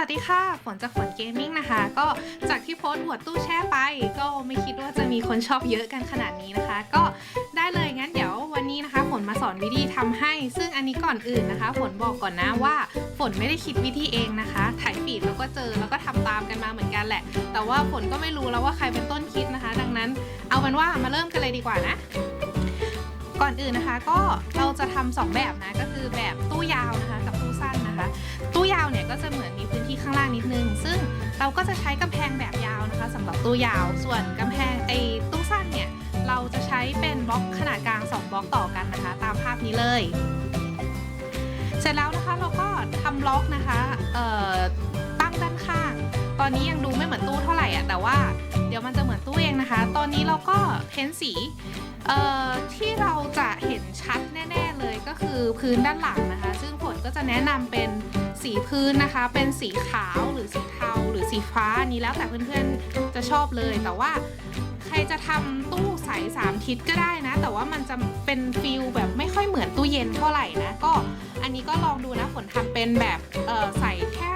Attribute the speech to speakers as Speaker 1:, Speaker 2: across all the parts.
Speaker 1: วัสดีค่ะ ฝนจากฝนเกมมิ่งนะคะ ก็จากที่โพสต์อวดตู้แช่ไป ก็ไม่คิดว่าจะมีคนชอบเยอะกันขนาดนี้นะคะ ก็ได้เลยงั้นเดี๋ยววันนี้นะคะ ฝนมาสอนวิธีทำให้ ซึ่งอันนี้ก่อนอื่นนะคะ ฝนบอกก่อนนะว่า ฝนไม่ได้คิดวิธีเองนะคะ ถ่ายฟีดแล้วก็เจอแล้วก็ทำตามกันมาเหมือนกันแหละ แต่ว่าฝนก็ไม่รู้แล้วว่าใครเป็นต้นคิดนะคะ ดังนั้น เอาเป็นว่ามาเริ่มกันเลยดีกว่านะ ก่อนอื่นนะคะก็เราจะทำสองแบบนะก็คือแบบตู้ยาวนะคะกับตู้สั้นนะคะ ตู้ยาวเนี่ยก็จะเหมือนมีพื้นที่ข้างล่างนิดนึง ซึ่งเราก็จะใช้กำแพงแบบยาวนะคะสำหรับตู้ยาว ส่วนกำแพงไอ้ตู้สั้นเนี่ยเราจะใช้เป็นบล็อกขนาดกลาง 2 บล็อกต่อกันนะคะ ตามภาพนี้เลย เสร็จแล้วนะคะเราก็ทำบล็อกนะคะตั้งด้านข้าง ตอนนี้ยังดูไม่เหมือนตู้เท่าไหร่อะแต่ว่าเดี๋ยวมันจะเหมือนตู้เองนะคะ ตอนนี้เราก็เพ้นสีเอ่อที่เราจะเห็นชัดแน่ๆเลยก็คือพื้นด้านหลังนะคะ ซึ่งผลก็จะแนะนำเป็นสีพื้นนะคะ เป็นสีขาวหรือสีเทาหรือสีฟ้านี้แล้วแต่เพื่อนๆจะชอบเลยแต่ว่าใครจะทำตู้ใสสามทิศก็ได้นะ แต่ว่ามันจะเป็นฟิลแบบไม่ค่อยเหมือนตู้เย็นเท่าไหร่นะก็อันนี้ก็ลองดูนะฝนทำเป็นแบบใส่แค่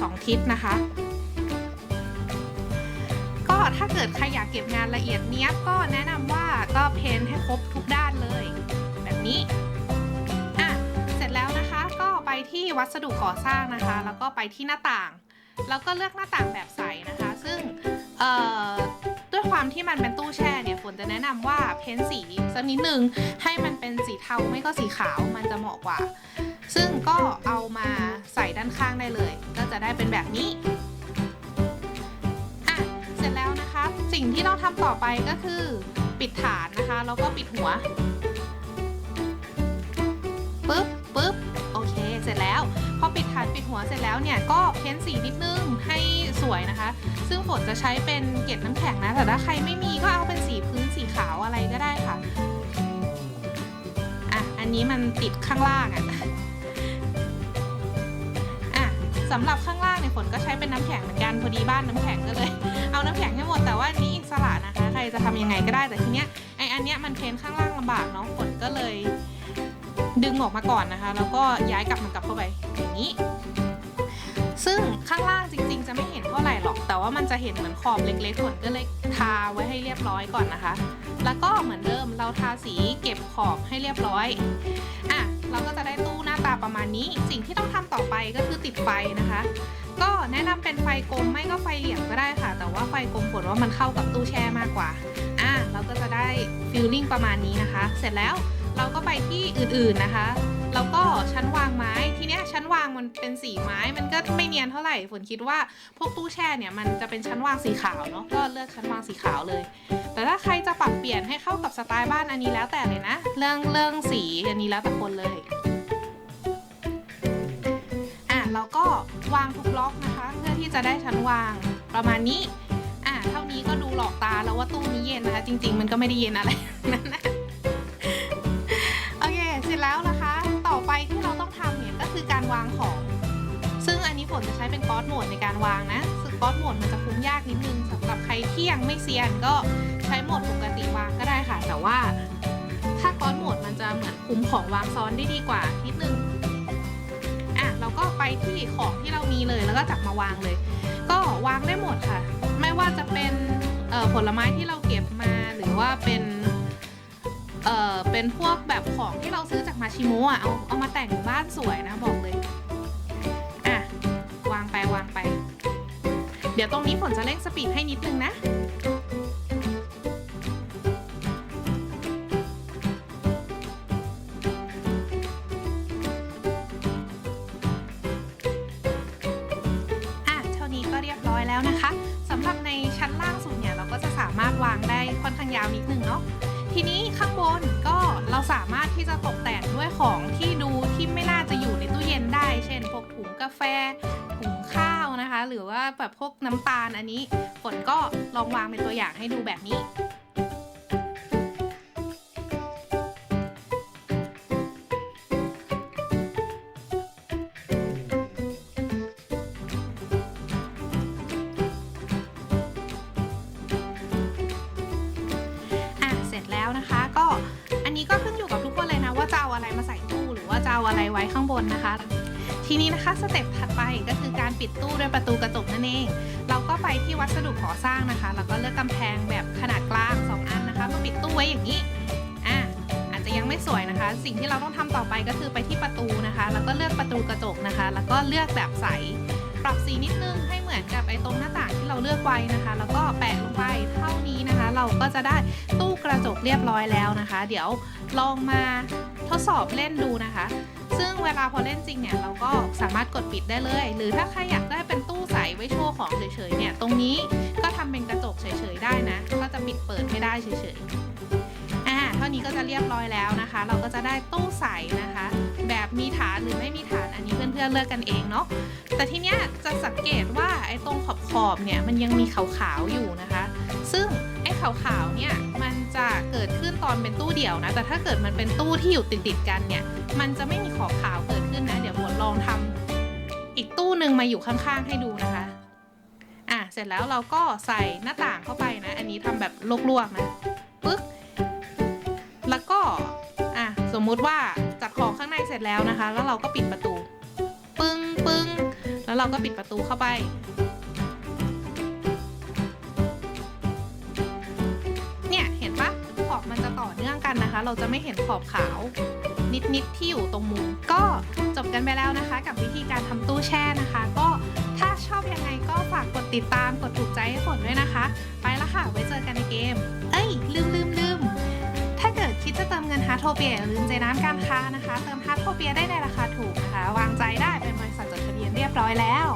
Speaker 1: สองทิศนะคะ ถ้าเกิดใครอยากเก็บงานละเอียดเนี้ยบก็แนะนำว่าก็เพ้นให้ครบทุกด้านเลย แบบนี้อะเสร็จแล้วนะคะก็ไปที่วัสดุก่อสร้างนะคะ แล้วก็ไปที่หน้าต่าง แล้วก็เลือกหน้าต่างแบบใสนะคะ ซึ่งเอ่อด้วยความที่มันเป็นตู้แช่เนี่ยฝนจะแนะนำว่าเพ้นสีสักนิดนึงให้มันเป็นสีเทาไม่ก็สีขาวมันจะเหมาะกว่า ซึ่งก็เอามาใส่ด้านข้างได้เลย ก็จะได้เป็นแบบนี้ สิ่งที่ต้องทำต่อไปก็คือ ปิดฐานนะคะแล้วก็ปิดหัวปึ๊บปึ๊บโอเค เสร็จแล้วพอปิดฐานปิดหัวเสร็จแล้วเนี่ยก็เพ้นสีนิดนึงให้สวยนะคะ ซึ่งฝนจะใช้เป็นเกล็ดน้ำแข็งนะแต่ถ้าใครไม่มีก็เอาเป็นสีพื้นสีขาวอะไรก็ได้ค่ะอะ อันนี้มันติดข้างล่างอะอะ สำหรับข้างล่างเนี่ยฝนก็ใช้เป็นน้ำแข็งเหมือนกันพอดีบ้านน้ำแข็งก็เลย เอาน้ำแข็งให้หมดแต่ว่านี้อิสระนะคะ ใครจะทำยังไงก็ได้แต่ทีเนี้ยไออันเนี้ยมันเพ้นข้างล่างลำบากเนาะฝนก็เลย ดึงออกมาก่อนนะคะ แล้วก็ย้ายกลับมันกลับเข้าไปอย่างนี้ ซึ่งข้างล่างจริง ๆ จะไม่เห็นเท่าไหร่หรอก แต่ว่ามันจะเห็นเหมือนขอบเล็กๆฝนก็เลยทาไว้ให้เรียบร้อยก่อนนะคะ แล้วก็เหมือนเดิมเราทาสีเก็บขอบให้เรียบร้อยอะ เราก็จะได้ตู้หน้าตาประมาณนี้ สิ่งที่ต้องทำต่อไปก็คือติดไฟนะคะ ก็แนะนำเป็นไฟกลมไม่ก็ไฟเหลี่ยมก็ได้ค่ะ แต่ว่าไฟกลมผลว่ามันเข้ากับตู้แช่มากกว่าอะเราก็จะได้ฟิลลิ่งประมาณนี้นะคะ เสร็จแล้วเราก็ไปที่อื่นๆนะคะแล้วก็ชั้นวางไม้ทีเนี้ยชั้นางมันเป็นสีไม้ มันก็ไม่เนียนเท่าไหร่ฝนคิดว่าพวกตู้แช่เนี่ยมันจะเป็นชั้นวางสีขาวเนาะก็เลือกชั้นวางสีขาวเลย แต่ถ้าใครจะปรับเปลี่ยนให้เข้ากับสไตล์บ้านอันนี้แล้วแต่เลยนะ เรื่องเรื่องสีอันนี้แล้วแต่คนเลยอะเราก็วางทุกบล็อกนะคะ เพื่อที่จะได้ชั้นวางประมาณนี้อะเท่านี้ก็ดูหลอกตาแล้วว่าตู้นี้เย็นนะคะ จริง ๆ มันก็ไม่ได้เย็นอะไรนั่นนะ วางนะซึ่งก๊อตโหมดมันจะคุ้มยากนิดนึงสำหรับใครที่ยังไม่เซียนก็ใช้โหมดปกติวางก็ได้ค่ะ แต่ว่าถ้าก๊อตโหมดมันจะเหมือนคุ้มของวางซ้อนได้ดีกว่านิดนึงอะเราก็ไปที่ของที่เรามีเลยแล้วก็จับมาวางเลย ก็วางได้หมดค่ะ ไม่ว่าจะเป็นผลไม้ที่เราเก็บมาหรือว่าเป็นเออเป็นพวกแบบของที่เราซื้อจากมาชิโมะเอาเอามาแต่งบ้านสวยนะบอกเลย อะ วางไปวางไป เดี๋ยวตรงนี้ฝนจะเร่งสปีดให้นิดนึงนะ อะ เท่านี้ก็เรียบร้อยแล้วนะคะสำหรับในชั้นล่างสุดเนี่ย เราก็จะสามารถวางได้ค่อนข้างยาวนิดนึงเนาะทีนี้ข้างบนก็เราสามารถที่จะตกแต่งด้วยของที่ดูที่ไม่น่าจะอยู่ในตู้เย็นได้ เช่นพวกถุงกาแฟ ถุงข้าว หรือว่าแบบพวกน้ำตาลอันนี้ฝนก็ลองวางเป็นตัวอย่างให้ดูแบบนี้อะเสร็จแล้วนะคะก็อันนี้ก็ขึ้นอยู่กับทุกคนเลยนะว่าจะเอาอะไรมาใส่ตู้หรือว่าจะเอาอะไรไว้ข้างบนนะคะ ทีนี้นะคะสเต็ปถัดไปก็คือการปิดตู้ด้วยประตูกระจกนั่นเอง เราก็ไปที่วัสดุก่อสร้างนะคะ แล้วก็เลือกกำแพงแบบขนาดกลาง 2 อันนะคะมาปิดตู้ไว้อย่างนี้อะอาจจะยังไม่สวยนะคะ สิ่งที่เราต้องทำต่อไปก็คือไปที่ประตูนะคะ แล้วก็เลือกประตูกระจกนะคะ แล้วก็เลือกแบบใส ปรับสีนิดนึงให้เหมือนกับไอ้ตรงหน้าต่างที่เราเลือกไว้นะคะ แล้วก็แปะลงไปเท่านี้นะคะ เราก็จะได้ตู้กระจกเรียบร้อยแล้วนะคะ เดี๋ยวลองมาทดสอบเล่นดูนะคะ ซึ่งเวลาพอเล่นจริงเนี่ยเราก็สามารถกดปิดได้เลย หรือถ้าใครอยากได้เป็นตู้ใสไว้โชว์ของเฉยๆเนี่ยตรงนี้ก็ทำเป็นกระจกเฉยๆได้นะ ก็จะปิดเปิดไม่ได้เฉยๆอ่าเท่านี้ก็จะเรียบร้อยแล้วนะคะ เราก็จะได้ตู้ใสนะคะ แบบมีฐานหรือไม่มีฐานอันนี้เพื่อนๆเลือกกันเองเนาะแต่ทีเนี้ยจะสังเกตว่าไอ้ตรงขอบๆเนี่ยมันยังมีขาวๆอยู่นะคะ ซึ่ง ไอ้ขาวๆเนี่ยมันจะเกิดขึ้นตอนเป็นตู้เดี่ยวนะ แต่ถ้าเกิดมันเป็นตู้ที่อยู่ติดๆกันเนี่ย มันจะไม่มีขอบขาวเกิดขึ้นนะ เดี๋ยวบดลองทำอีกตู้หนึ่งมาอยู่ข้างๆให้ดูนะคะ อะเสร็จแล้วเราก็ใส่หน้าต่างเข้าไปนะ อันนี้ทำแบบลวกๆนะปึ๊กแล้วก็อะสมมุติว่าจัดของข้างในเสร็จแล้วนะคะ แล้วเราก็ปิดประตู ปึ้งปึ้งแล้วเราก็ปิดประตูเข้าไป มันจะต่อเนื่องกันนะคะ เราจะไม่เห็นขอบขาว นิดๆที่อยู่ตรงมุมก็จบกันไปแล้วนะคะ กับวิธีการทำตู้แช่นะคะ ก็ถ้าชอบยังไงก็ฝากกดติดตามกดถูกใจให้ฝนด้วยนะคะ ไปละค่ะ ไว้เจอกันในเกม เอ้ย ลืมลืมลืมถ้าเกิดคิดจะเติมเงินฮาร์ทโทเปียอย่าลืมใจน้ำการค้านะคะ เติมฮาร์ทโทเปียได้ในราคาถูกนะคะ วางใจได้เป็นบริษัทจดทะเบียนเรียบร้อยแล้ว